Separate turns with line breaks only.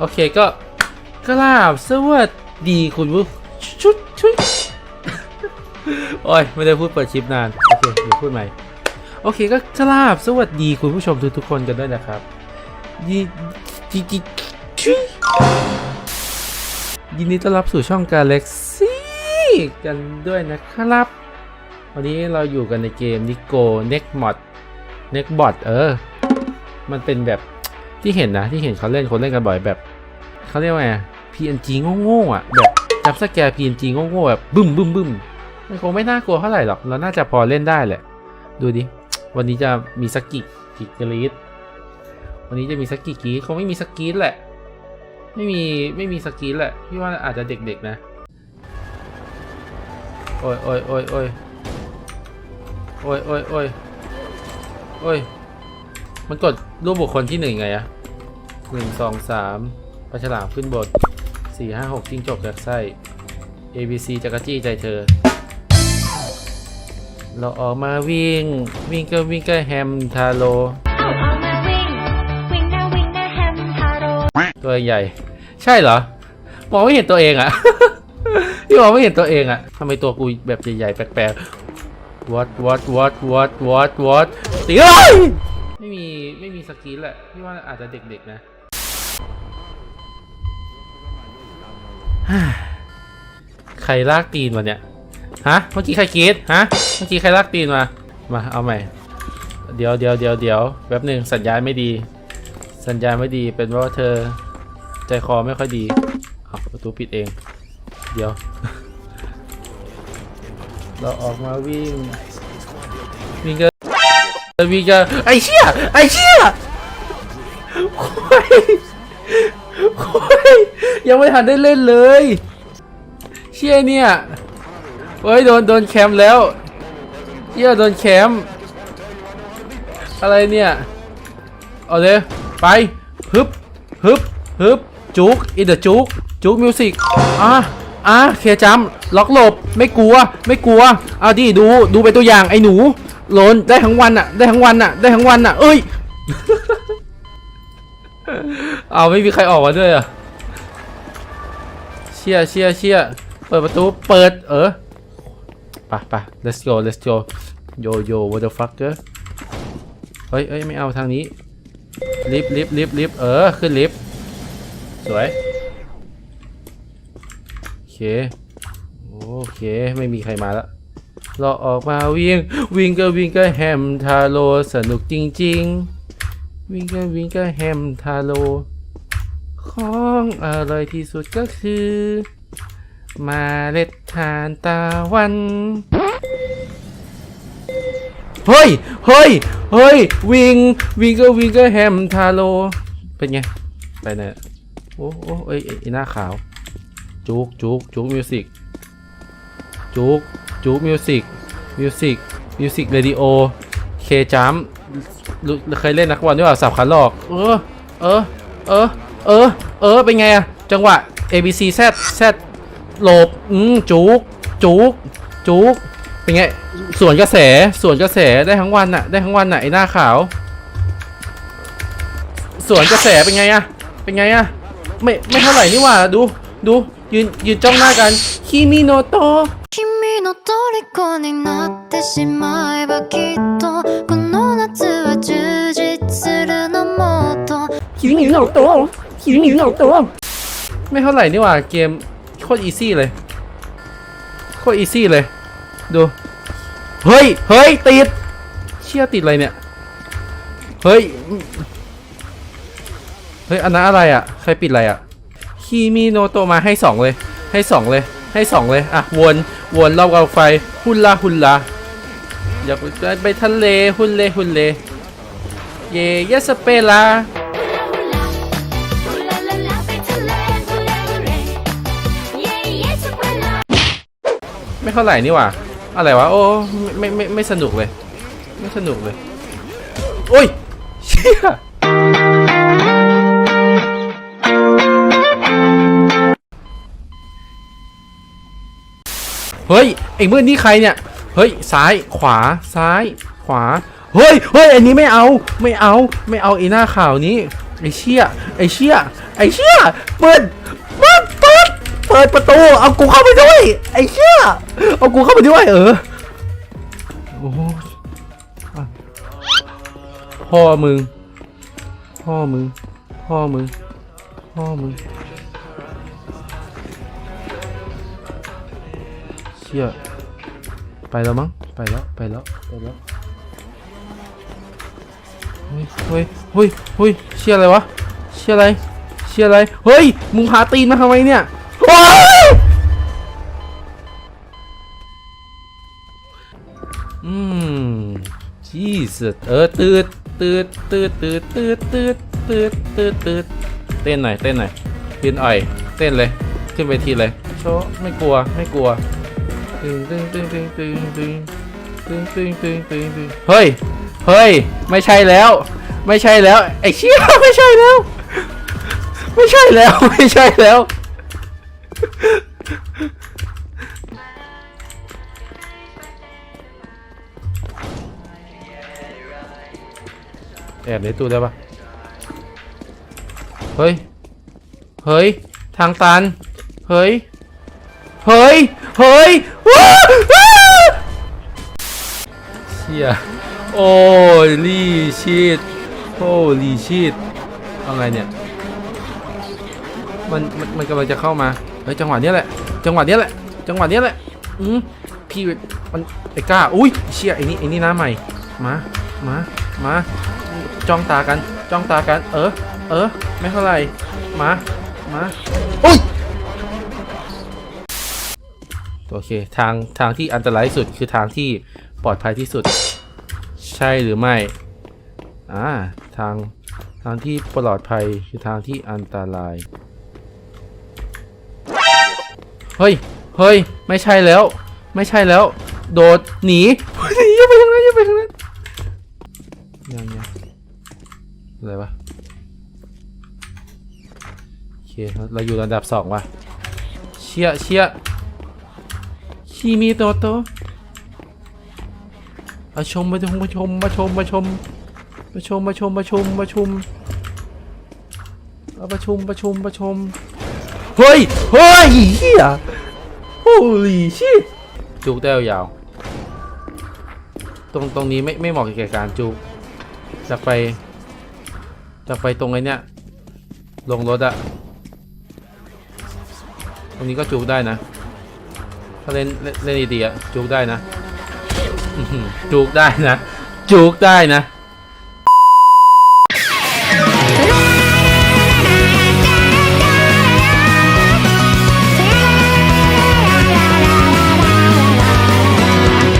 โอเคก็กราบสวัสดีคุณผู้ชุดชุดโอ้ยไม่ได้พูดเปิดคลิปนาน โอเคเดี๋ยวพูดใหม่ โอเคก็กราบสวัสดีคุณผู้ชมทุกทุกคนกันด้วยนะครับยิยิยิชุยยินดีต้อนรับสู่ช่อง Galaxy กันด้วยนะครับ วันนี้เราอยู่กันในเกม Nico Neck Mod Neck Bot เออ มันเป็นแบบ ที่เห็นนะที่เห็นเขาเล่นคนเล่นกันบ่อยแบบเขาเรียกว่าไง PNG โง่ๆอะแบบจับสแกร์ PNG โง่ๆแบบบึ้มบึ้มบึ้มมันคงไม่น่ากลัวเท่าไหร่หรอก เราน่าจะพอเล่นได้แหละ ดูดิ วันนี้จะมีสกกิกิกรีดวันนี้จะมีสกิกีดคงไม่มีสกีดแหละ ไม่มีไม่มีสกกีดแหละพี่ว่าอาจจะเด็กๆนะ โอ้ยโอ้ยโอ้ยโอ้ยโอ้ยโอ้ยโอ้ยโอ้ยมันกดรูปบุคคลที่หนึ่งไงอะ หนึ่งสองสามปลาฉลามขึ้นบทสี่ห้าหกจิ้งจกจากไส้ A B C จักรจี้ใจเธอ เราออกมาวิ่ง วิ่งก็วิ่งก็แฮมทาโล
เอาออกมาวิ่งวิ่งหน้าวิ่งหน้าแฮมทาโร่
ตัวใหญ่ ใช่เหรอ มองไม่เห็นตัวเองอะพี่มองไม่เห็นตัวเองอะทำไมตัวกูแบบใหญ่ๆแปลกๆ what what what what what what ตีเอ้ยไม่มี ไม่มีสกิลแหละพี่ว่าอาจจะเด็กๆนะ ใครลากตีนมาเนี่ย ฮะ เมื่อกี้ใครกรีดฮะ เมื่อกี้ใครลากตีนมา มาเอาใหม่ เดี๋ยวเดี๋ยวเดี๋ยวเดี๋ยวแป๊บหนึ่งสัญญาณไม่ดี สัญญาณไม่ดี เป็นเพราะว่าเธอใจคอไม่ค่อยดีเอาประตูปิดเอง เดี๋ยว เราออกมาวิ่ง วิ่งกันวิ่งกันไอ้เชี่ยไอ้เชี่ย โอ้ยยังไม่ทันได้เล่นเลย เชี่ยเนี่ยเฮ้ยโดนโดนแคมป์แล้วเชี่ยโดนแคมป์อะไรเนี่ย เอาเลยไปฮึบฮึบฮึบจุกอินเดอะจุกจุกมิวสิกอะอะเคจัมล็อกหลบไม่กลัวไม่กลัวเอาดิดูดูเป็นตัวอย่างไอ้หนูโหลนได้ทั้งวันอะได้ทั้งวันอะได้ทั้งวันอะเอ้ย เอาไม่มีใครออกมาด้วยอะเชียเชียเชียเปิดประตูเปิดเออไปไป let's go let's go yo yo what the fucker เฮ้ยเฮ้ยไม่เอาทางนี้ลิฟต์ลิฟต์ลิฟต์ลิฟต์เออ ขึ้นลิฟต์สวย โอเค โอเค ไม่มีใครมาแล้วเราออกมาวิ่ง วิ่งก็วิ่งก็แฮมทาโลสนุกจริง ๆ วิ่งก็วิ่งก็แฮมทาโลของอร่อยที่สุดก็คือมาเล็ดทานตาวัน เฮ้ย เฮ้ย เฮ้ย วิง วิ่งก็วิ่งก็แฮมทาโล เป็นไง ไปไหนอะโอ้โอ้เอ้ยไอหน้าขาว จุกจุกจุกมิวสิกจุกจุกมิวสิกมิวสิกมิวสิกเรดิโอ เคจัมเคยเล่นนักบอลด้วยเปล่าสับขาหลอก เออ เออ เออ เออ เออ เป็นไงอะจังหวะ A B C Z Z หลบอืมจุกจุกจุกเป็นไงส่วนกระแสส่วนกระแสได้ทั้งวันน่ะ ได้ทั้งวันน่ะไอหน้าขาว ส่วนกระแสเป็นไงอะเป็นไงอะไม่ไม่เท่าไหร่นี่ว่าดูดู ยืน ยืนจ้องหน้ากัน คิมิโนโตะ
君の虜になってしまえばきっとこの夏は充実するのもっと
คิมิโนโตะคิมิโนโตะ
ไม่เท่าไหร่นี่หว่า เกมโคตรอีซี่เลย โคตรอีซี่เลย ดู เฮ้ย เฮ้ย ติด เชี่ยติดอะไรเนี่ย เฮ้ย เฮ้ย อันนั้นอะไรอ่ะ ใครปิดอะไรอ่ะ คีมิโนโตมาให้สองเลย ให้สองเลย ให้สองเลย อะ วนวนรอบกองไฟฮุนลาฮุนลาอยากไปทะเลฮุนเลฮุนเล เย่เยสเปลา
ไปทะเล Ooh la ooh la Yeah yeah สักวันละ
ไม่เท่าไหร่นี่หว่า อะไรวะ โอ้ ไม่ไม่ไม่ไม่สนุกเลย ไม่สนุกเลย โอ้ย เชี่ย เฮ้ยไอ้มืดนี่ใครเนี่ย เฮ้ยซ้ายขวาซ้ายขวา เฮ้ยเฮ้ยอันนี้ไม่เอาไม่เอาไม่เอาไอ้หน้าข่าวนี้ไอ้เชี่ยไอ้เชี่ยไอ้เชี่ยเปิดเปิดเปิดเปิดประตูเอากูเข้าไปด้วยไอ้เชี่ยเอากูเข้าไปด้วยเออโอ้พ่อมึงพ่อมึงพ่อมึงพ่อมึง ชี่ยไปแล้วมั้งไปแล้วไปแล้วไปแล้วเฮ้ยเฮ้ยเฮ้ยเฮ้ยเชี่ยอะไรวะเชี่ยอะไรเชี่ยอะไรเฮ้ยมึงพาตีนมาทำไมเนี่ยว้ายอืมจีสเออตืดตืดตืดตืดตืดตืดตืดตืดตืดเต้นหน่อยเต้นหน่อยพินอ่อยเต้นเลยขึ้นเวทีเลยโชไม่กลัวไม่กลัว ตึงตึงตึงตึงตึงตึงตึงตึงตึงตึงตึงเฮ้ย เฮ้ย ไม่ใช่แล้ว ไม่ใช่แล้ว ไอ้เชี่ยไม่ใช่แล้ว ไม่ใช่แล้ว ไม่ใช่แล้ว แอบในตู้ได้ปะเฮ้ย เฮ้ย ทางตัน เฮ้ย เฮ้ย เฮ้ยเชี่ยโอ้ลีชีตโอ้ลีชีตเอาไงเนี่ยมันมันมันกำลังจะเข้ามาเฮ้ยจังหวะนี้แหละ จังหวะนี้แหละ จังหวะนี้แหละ อืมพี่มันไอ้กล้า อุ้ยเชี่ยไอ้นี่ไอ้นี่หน้าใหม่ มา มา มา จ้องตากัน จ้องตากัน เออ เออ ไม่เท่าไหร่มา มา อุ้ย โอเค ทางทางที่อันตรายสุดคือทางที่ปลอดภัยที่สุด ใช่หรือไม่อ่าทางทางที่ปลอดภัยคือทางที่อันตราย เฮ้ย เฮ้ย ไม่ใช่แล้ว ไม่ใช่แล้ว โดดหนีหนีอย่าไปทางนั้นอย่าไปทางนั้นยังยังอะไรวะโอเคเราอยู่ระดับสองว่ะเชี่ยเชี่ย คีมีโตโตมาชมมาชมมาชมมาชมมาชมมาชมมาชมมาชมมาชมเอาประชุมประชุมประชุมเฮ้ยเฮ้ยเฮีย holy shit จุกได้ยาวตรงตรงนี้ไม่ไม่เหมาะกับแก่การจุกจะไปจะไปตรงไอ้นี้ยลงรถอะตรงนี้ก็จุกได้นะาเล่นเล่นดีๆอะจุกได้นะ จุกได้นะ จุกได้นะ